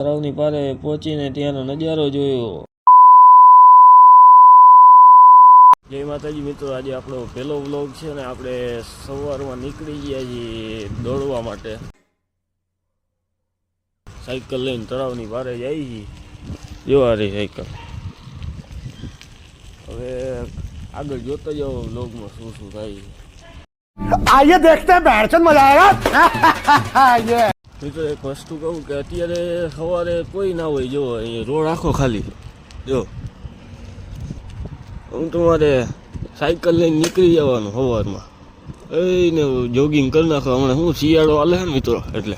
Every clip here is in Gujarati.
તળાવની પારે પહોંચીને ત્યાંનો નજારો જોયો. જય માતાજી મિત્રો આજે આપણો પહેલો વ્લોગ છે ને આપણે સવારમાં નીકળી ગયા છીએ દોડવા માટે. સાયકલ લઈને તળાવની પારે જઈ છીએ. જોવા રહી સાયકલ. હવે આગળ જોતા જાઓ વ્લોગમાં શું શું થાય આઈએ દેખતે બેઠ મજા આયા મિત્રો એક વસ્તુ કહું કે અત્યારે સવારે કોઈ ના હોય જો અહીં રોડ આખો ખાલી જો હું તમારે સાયકલ લઈને નીકળી જવાનું સવારમાં એને જોગિંગ કરી નાખો હમણાં હું શિયાળો હાલે છે ને મિત્રો એટલે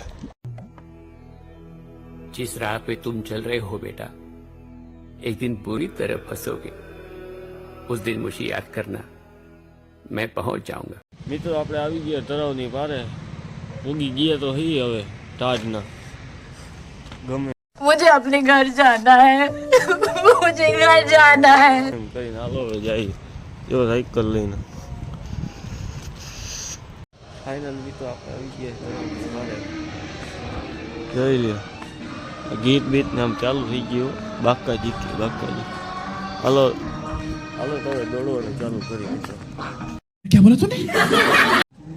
जिस राह पे तुम चल रहे हो बेटा एक दिन पूरी तरह फंसोगे उस दिन मुझे याद करना मैं पहुंच जाऊंगा મિત્રો આપણે આવી ગયા તળાવની પારે ઉગી ગયા તો હઈ હવે તાજના ગમે मुझे अपने घर जाना है मुझे घर जाना है એમ કરીને હાલો હવે જાય જો સાયકલ લઈને ફાઇનલ મિત્રો આપણે આવી ગયા તળાવની પારે જોઈ લ્યો આ ગીત બીત ને આમ ચાલુ થઈ ગયું બાકા જીકી બાકા જીકી હાલો હાલો તો હવે દોડવાનું ચાલુ કરી મિત્રો क्या बोला तूने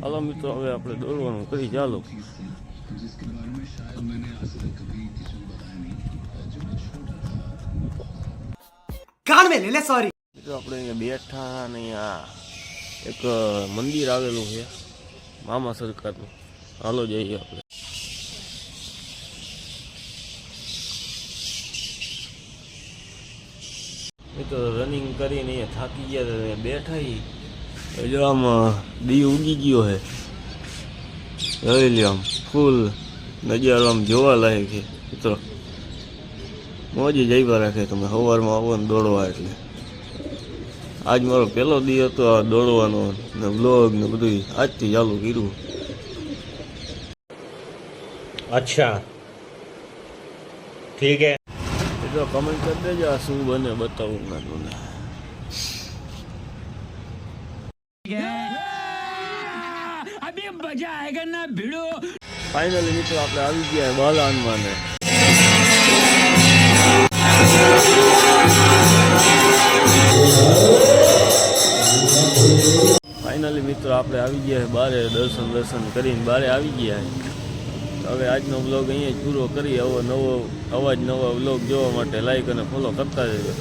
હાલો મિત્રો હવે આપણે દોડવાનું કરી ચાલો कान में ले ले सॉरी મિત્રો આપણે અહીંયા બેઠા અને અહીંયા એક મંદિર આવેલું છે મામા સરકારનું હાલો જઈએ આપણે એ તો રનિંગ કરીને અહીંયા થાકી ગયા હતા ને બેઠા ઈ. એ જો આમ દી ઉગી ગયો છે જોઈ લ્યો આમ ફૂલ નજારો આમ જોવા લાયક છે મિત્રો મોજ જઈવા રાખે તમે સવારમાં આવો ને દોડવા એટલે આજ મારો પહેલો દી હતો આ દોડવાનો ને બ્લોગ ને બધું આજથી ચાલુ કર્યું अच्छा ठीक है એટલે કમેન્ટ કરી દેજો આ શું બને બતાવું ના તમને ફાઇનલી મિત્રો, આપણે આવી ગયા બાલાનમાં ને ફાઇનલી મિત્રો, આપણે આવી ગયા બારે દર્શન દર્શન કરીને બારે આવી ગયા હવે આજનો બ્લોગ અહીંયા પૂરો કરી આવો નવો અવાજ, નવા બ્લોગ જોવા માટે લાઈક અને ફોલો કરતા રહેજો.